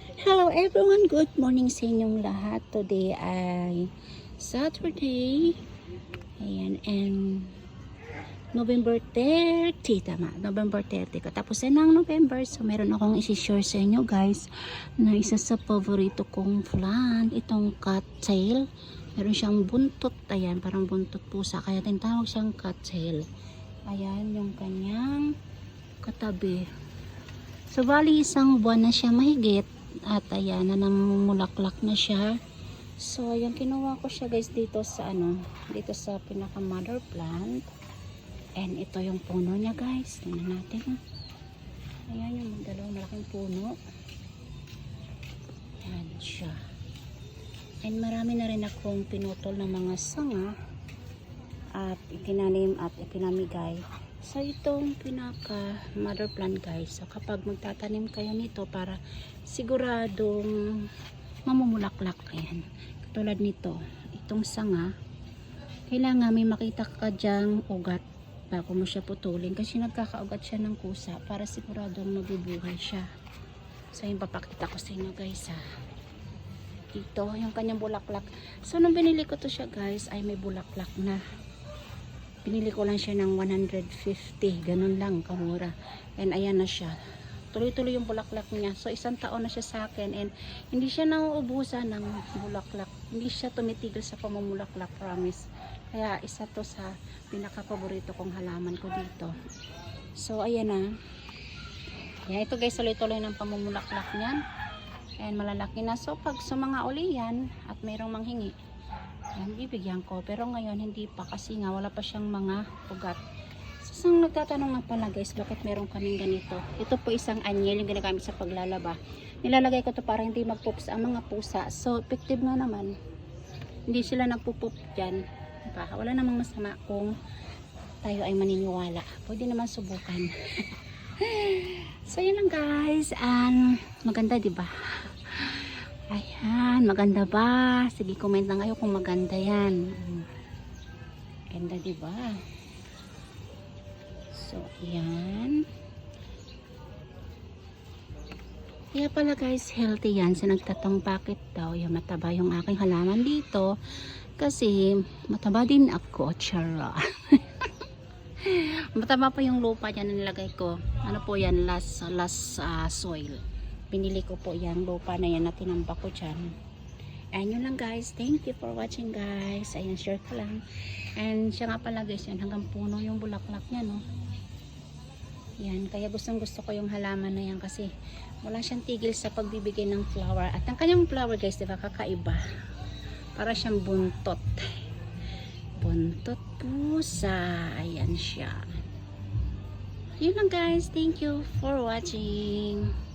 Hello everyone, good morning sa inyong lahat. Today ay Saturday. Ayan, and November 30, tama, November 30. Katapusan ng November, so meron akong isi-share sa inyo guys na isa sa paborito kong plant, itong cattail. Meron siyang buntot, ayan, parang buntot pusa, kaya tinatawag siyang cattail. Ayan, yung kanyang katabi. So, bali isang buwan na siya mahigit at ayan na namumulaklak na siya. So, ayan, kinuha ko siya guys dito sa ano, dito sa pinaka mother plant. And ito yung puno niya guys. Tingnan natin. Ayan yung dalawang malaking puno. Ayan siya. And marami na rin akong pinutol ng mga sanga at itinanim at ipinamigay sa itong pinaka mother plant guys. So kapag magtatanim kayo nito para siguradong mamumulaklak ayan. Katulad nito, itong sanga kailangan may makita ka dyang ugat bago mo siya putulin kasi nagkakaugat siya ng kusa para siguradong mabubuhay siya. So yung papakita ko sa inyo guys ha. Dito, yung kanyang bulaklak. So nung binili ko to siya guys ay may bulaklak na. Pinili ko lang siya ng 150. Ganun lang, kamura. And ayan na siya. Tuloy-tuloy yung bulaklak niya. So, isang taon na siya sa akin. And hindi siya nauubusan ng bulaklak. Hindi siya tumitigil sa pamumulaklak, promise. Kaya isa to sa pinaka-paborito kong halaman ko dito. So, ayan na. Yan, ito guys, tuloy-tuloy ng pamumulaklak niyan. And malalaki na. So, pag sumanga uli yan at mayroong manghingi, yan, bibigyan ko. Pero ngayon, hindi pa kasi nga wala pa siyang mga ugat. So, isang nagtatanong nga pala guys, bakit meron kaming ganito? Ito po isang anyel yung ginagamit sa paglalaba. Nilalagay ko to para hindi magpups ang mga pusa. So, effective nga naman. Hindi sila nagpupup dyan. Diba? Wala namang masama kung tayo ay maniniwala. Pwede naman subukan. so, yun lang guys. And, maganda, diba? Ayan, maganda ba? Sige, comment lang kayo kung maganda yan. Ganda, di ba? So, ayan. Kaya pala guys, healthy yan. Sa nagtatang bakit daw, yung mataba yung aking halaman dito. Kasi, mataba din ako. Chara. mataba pa yung lupa dyan nilagay ko. Ano po yan? Last, last ah, soil binili ko po yung lupa na yan na tinambak ko dyan. And yun lang guys. Thank you for watching guys. Ayan share ko lang. And siya nga pala guys yan hanggang puno yung bulaklak niya no? Yan kaya gustong gusto ko yung halaman na yan kasi wala siyang tigil sa pagbibigay ng flower. At ang kanyang flower guys diba kakaiba. Para siyang buntot. Buntot pusa. Ayan siya. Yun lang guys. Thank you for watching